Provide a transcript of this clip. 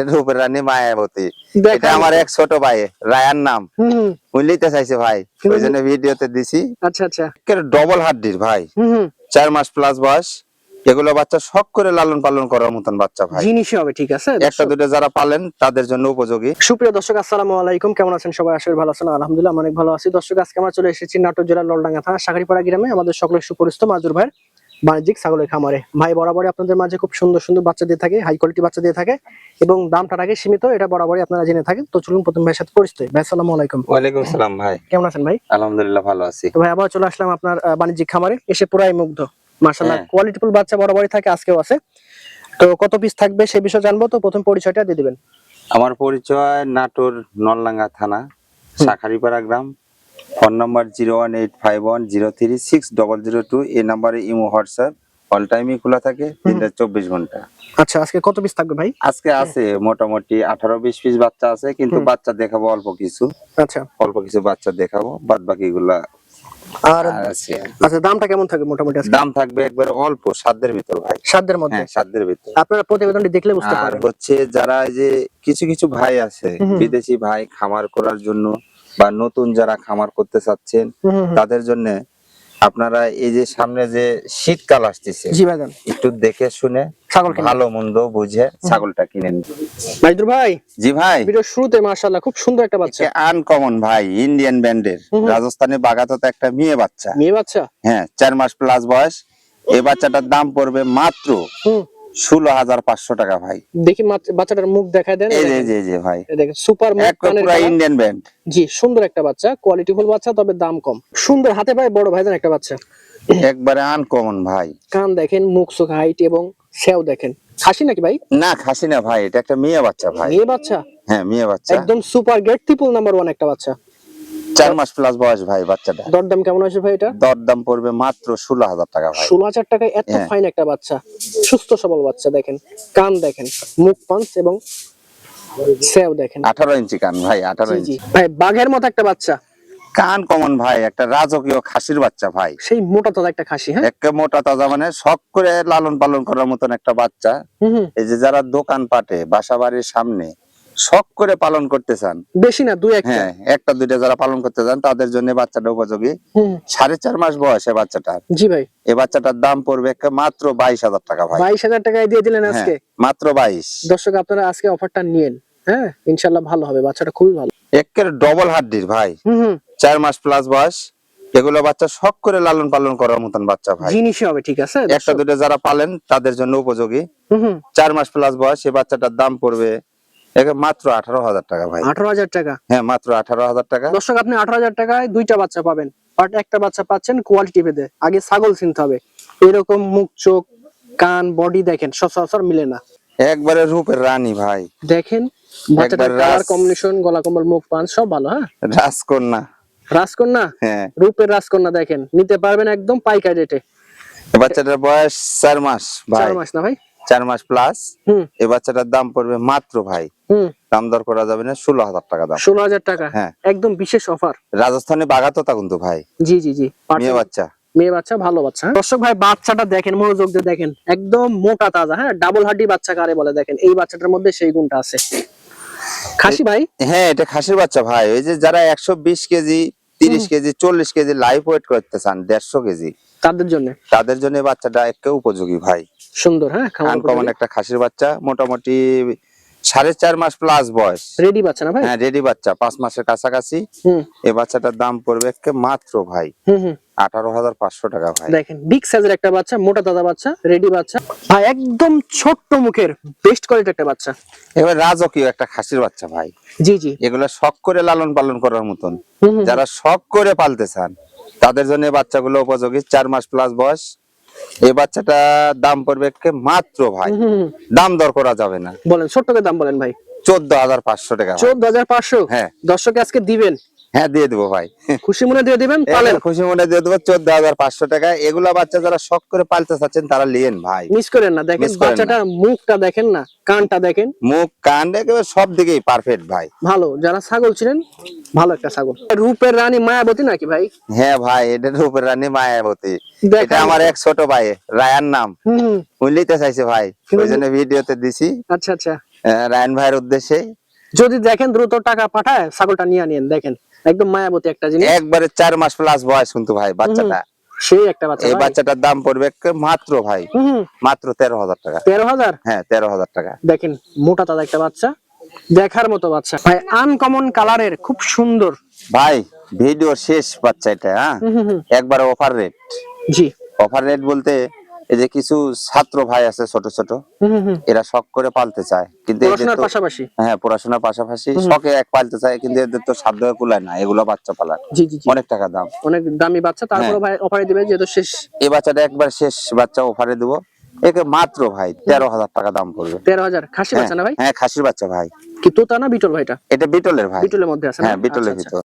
এটা মায়াবতী এটা আমার এক ছোট ভাই রায়ার নাম। বুঝলিতে চাইছে ভাই ওই জন্য ভিডিওতে দিছি। আচ্ছা আচ্ছা। ডবল হাড্ডির ভাই। চার মাস প্লাস বয়স। এগুলো বাচ্চা শখ করে লালন পালন করার মতন বাচ্চা ভাই। জিনিসই হবে ঠিক আছে? একটা দুটো যারা পালেন তাদের জন্য উপযোগী। সুপ্রিয় দর্শক আসসালামু আলাইকুম। কেমন আছেন সবাই? আসলে ভালো আছেন। আলহামদুলিল্লাহ অনেক ভালো আছি। দর্শক আজকে আমরা চলে এসেছি নাটোর জেলার ললডাঙ্গা থানা সাগরিপাড়া গ্রামে। আমাদের সকলের সুপরিচিত মাজুর ভাইয়ের বাণিজ্যিক ছাগলের খামারে। ভাই বরাবরই আপনাদের মাঝে খুব সুন্দর সুন্দর বাচ্চা দিয়ে থাকে হাই কোয়ালিটি বাচ্চা দিয়ে থাকে এবং দামটা থাকে সীমিত এটা বরাবরই আপনারা জেনে থাকেন। তো চলুন প্রথম ভাইয়ের সাথে পরিচিত ভাই আসসালামু আলাইকুম। ওয়ালাইকুম সালাম ভাই। কেমন আছেন ভাই? আলহামদুলিল্লাহ ভালো আছি। তো ভাই আবার চলে আসলাম আপনার বাণিজ্যিক খামারে এসে পুরাই মুগ্ধ। মার্শাল্লাহ হ্যাঁ। কোয়ালিটিফুল বাচ্চা বরাবরই থাকে আজকেও আছে। তো কত পিস থাকবে সেই বিষয়ে জানব তো প্রথম পরিচয়টা দিয়ে দিবেন। আমার পরিচয় নাটোর নলডাঙ্গা থানা শাখারিপাড়া গ্রাম phone number zero one eight five one zero three six double zero two এই নাম্বারে ইমো হোয়াটসঅ্যাপ অল টাইমই খোলা থাকে তিনটা চব্বিশ ঘণ্টা। আচ্ছা আজকে কত পিস থাকবে ভাই? আজকে আছে মোটামুটি আঠারো বিশ পিস বাচ্চা আছে কিন্তু বাচ্চা দেখাবো অল্প কিছু। আচ্ছা। অল্প কিছু বাচ্চা দেখাবো বাদ বাকি গুলা আর আচ্ছা দামটা কেমন থাকবে মোটামুটি আজকে? দাম থাকবে একবার অল্প সাধ্যের ভিতর ভাই। সাধ্যের মধ্যে? হ্যাঁ সাধ্যের ভিতর। আপনারা প্রতিবেদনটি দেখলে বুঝতে পারবেন। হচ্ছে যারা এই যে কিছু কিছু ভাই আছে বিদেশি ভাই খামার করার জন্য বা নতুন যারা খামার করতে চাচ্ছেন। তাদের জন্য আপনারা এই যে সামনে যে শীতকাল আসতেছে একটু দেখে শুনে ভালো মন্দ বুঝে ছাগলটা কিনে নিন মাইদুর ভাই জি ভাই। ভিডিও শুরুতে মাশাআল্লাহ খুব সুন্দর একটা বাচ্চা। আনকমন ভাই ইন্ডিয়ান ব্যান্ডের। রাজস্থানে বাগাততে একটা মেয়ে বাচ্চা। মেয়ে বাচ্চা? হ্যাঁ চার মাস প্লাস বয়স। এই বাচ্চাটার দাম পড়বে মাত্র ষোলো হাজার পাঁচশো টাকা ভাই। দেখি বাচ্চাটার মুখ দেখায় দেন। ভাই। দেখেন সুপার। ইন্ডিয়ান ব্যান্ড জি সুন্দর একটা বাচ্চা কোয়ালিটিফুল বাচ্চা তবে দাম কম। সুন্দর হাতে পায়ে বড় ভাইজান একটা বাচ্চা। একবারে আনকমন ভাই। কান দেখেন মুখ চোখ হাইট এবং সেও দেখেন। খাসি নাকি ভাই? না খাসি না ভাই এটা একটা মেয়ে বাচ্চা ভাই। মেয়ে বাচ্চা? হ্যাঁ মেয়ে বাচ্চা। একদম super get triple number one একটা বাচ্চা। চার মাস প্লাস বয়স ভাই বাচ্চাটা। দরদাম কেমন আছে ভাই এটা? পড়বে মাত্র ষোলো হাজার টাকা ভাই। ষোলো হাজার টাকায় এত হ্যাঁ। ফাইন একটা বাচ্চা। সুস্থ সবল বাচ্চা দেখেন। কান দেখেন। মুখ পাঞ্চ এবং সেও দেখেন। আঠারো ইঞ্চি কান ভাই আঠারো ইঞ্চি। ভাই বাঘের মতো একটা বাচ্চা। কান কমন ভাই একটা রাজকীয় খাসির বাচ্চা ভাই। সেই মোটা তাজা একটা খাসি হ্যাঁ? একে মোটা তাজা মানে শখ করে লালন পালন করার মতন একটা বাচ্চা। এই যে যারা দোকান পাটে বাসা বাড়ির সামনে শখ করে পালন করতে চান। বেশি না দুই একটা? হ্যাঁ একটা দুইটা যারা পালন করতে চান তাদের জন্য বাচ্চাটা উপযোগী। সাড়ে চার মাস বয়সে বাচ্চাটার জি ভাই। এই বাচ্চাটার দাম পড়বে মাত্র বাইশ হাজার টাকা ভাই। বাইশ হাজার টাকায় দিয়ে দিলেন হ্যাঁ আজকে? মাত্র বাইশ। দর্শক আপনারা আজকে অফারটা নিয়েন। হ্যাঁ ইনশাল্লাহ ভালো হবে বাচ্চাটা খুবই ভালো। একের ডবল হাড্ডির ভাই। চার মাস প্লাস বয়স। এগুলো বাচ্চা শখ করে লালন পালন করার মতন বাচ্চা ভাই। জিনিসই হবে ঠিক আছে? একটা। দুটো যারা পালেন তাদের জন্য উপযোগী। চার মাস প্লাস বয়স এই বাচ্চাটার দাম পড়বে মাত্র আঠারো হাজার টাকা ভাই। আঠারো হাজার টাকা? হ্যাঁ মাত্র আঠারো হাজার টাকা। দর্শক আপনি আঠারো হাজার টাকায় দুইটা বাচ্চা পাবেন। বাট একটা বাচ্চা পাচ্ছেন কোয়ালিটি ভেদে। আগে ছাগল চিনতে হবে। এরকম মুখ চোখ কান বডি দেখেন সচরাচর মিলে না। একবারে রূপের রানী ভাই। দেখেন কালার কম্বিনেশন গলা কম্বল মুখ পান সব ভালো হ্যাঁ? রাজকন্যা। রাজকন্যা? হ্যাঁ। রূপের রাজকন্যা দেখেন। নিতে পারবেন একদম পাইকারি রেটে। বাচ্চাটার বয়স চার মাস ভাই। চার মাস না ভাই? চার মাস প্লাস হুম। এই বাচ্চাটার দাম পড়বে মাত্র ভাই দাম দর করা যাবে না ষোলো হাজার টাকা দাম। ষোলো হাজার টাকা? হ্যাঁ। একদম বিশেষ অফার রাজস্থানে কিন্তু ভাই। জি জি জি। মেয়ে বাচ্চা। মেয়ে বাচ্চা ভালো বাচ্চা? দর্শক ভাই বাচ্চাটা দেখেন মনোযোগ দিয়ে দেখেন। একদম মোটা তাজা হ্যাঁ? ডাবল হাড্ডি বাচ্চা কারে বলে দেখেন। এই বাচ্চাটার মধ্যে সেই গুণটা আছে। খাসি ভাই? হ্যাঁ এটা খাসির বাচ্চা ভাই। ওই যে যারা একশো বিশ কেজি তিরিশ কেজি চল্লিশ কেজি লাইফ ওয়েট করতে চান দেড়শো কেজি। তাদের জন্য? তাদের জন্য বাচ্চাটা একে উপযোগী ভাই। সুন্দর হ্যাঁ? আনকমন একটা খাসির বাচ্চা। মোটামুটি সাড়ে চার মাস প্লাস বয়স। রেডি বাচ্চা না ভাই? হ্যাঁ রেডি বাচ্চা পাঁচ মাসের কাছাকাছি। এই বাচ্চাটার দাম পড়বে মাত্র ভাই আঠারো হাজার পাঁচশো টাকা ভাই। দেখেন বিগ সাইজের একটা বাচ্চা মোটা তাজা বাচ্চা রেডি বাচ্চা। ভাই একদম ছোট্ট মুখের বেস্ট কোয়ালিটির একটা বাচ্চা। এবার রাজকীয় একটা খাসির বাচ্চা ভাই। জি জি। এগুলো শখ করে লালন পালন করার মতন। যারা শখ করে পালতে চান তাদের জন্য বাচ্চাগুলো উপযোগী চার মাস প্লাস বয়স। এই বাচ্চাটা দাম পড়বে মাত্র ভাই। দাম দর করা যাবে না। বলেন ছোট্ট দাম বলেন ভাই। চোদ্দ হাজার পাঁচশো টাকা। চোদ্দ হাজার পাঁচশো? হ্যাঁ। দর্শকে আজকে দিবেন। হ্যাঁ দিয়ে দেবো ভাই। খুশি মনে দিয়ে দিবেন? পালেন। খুশি মনে দিয়ে দেবো চোদ্দ হাজার পাঁচশো টাকা। এগুলা বাচ্চা যারা শখ করে পালতে চাচ্ছেন তারা লিয়েন ভাই। মিস করেন না দেখেন বাচ্চাটা মুখটা দেখেন না কানটা দেখেন। মুখ কান একেবারে সব দিকেই পারফেক্ট ভাই। ভালো যারা ছাগল ছিলেন ভালো একটা ছাগল। রূপের রানী মায়াবতী নাকি ভাই? হ্যাঁ ভাই এটা রূপের রানী মায়াবতী। এটা আমার এক ছোট ভাই রায়ার নাম। হুম, বুঝলিতে চাইছে ভাই ওই জন্য ভিডিওতে দিছি। আচ্ছা আচ্ছা। রায়ান ভাইয়ের উদ্দেশ্যে। যদি দেখেন দ্রুত টাকা পাঠায় ছাগলটা নিয়ে নিন দেখেন। একদম মায়াবতী একটা জিনিস। একবারে চার মাস প্লাস বয়স কিন্তু ভাই বাচ্চাটা। সেই একটা বাচ্চা এই বাচ্চাটার দাম পড়বে মাত্র ভাই মাত্র তেরো হাজার টাকা। তেরো হাজার? হ্যাঁ তেরো হাজার টাকা। দেখেন মোটা তাজা একটা বাচ্চা। দেখার মতো বাচ্চা। ভাই আনকমন কালারের খুব সুন্দর। ভাই ভিডিও শেষ বাচ্চা এটা হ্যাঁ? একবার অফার রেট জি। অফার রেট বলতে এই যে কিছু ছাত্র ভাই আছে ছোট ছোট। এরা শখ করে পালতে চায় কিন্তু পড়াশোনার পাশাপাশি? হ্যাঁ পড়াশোনার পাশাপাশি শখে এক পালতে চায় কিন্তু এদের তো সাধ্য কুলায় না এগুলো বাচ্চা পালার। অনেক টাকা দাম। অনেক দামি বাচ্চা তারপরে হ্যাঁ। ভাই অফারে দিবে যেহেতু শেষ। এই বাচ্চাটা একবার শেষ বাচ্চা অফারে দেবো। একে মাত্র ভাই তেরো হাজার টাকা দাম পড়বে। তেরো হাজার। খাসি হ্যাঁ বাচ্চা না ভাই? হ্যাঁ খাসির বাচ্চা ভাই। কি তোতা না বিটল ভাইটা এটা? বিটলের ভাই। বিটলের মধ্যে আছে? হ্যাঁ বিটলের আচ্ছা, আচ্ছা। ভিতর।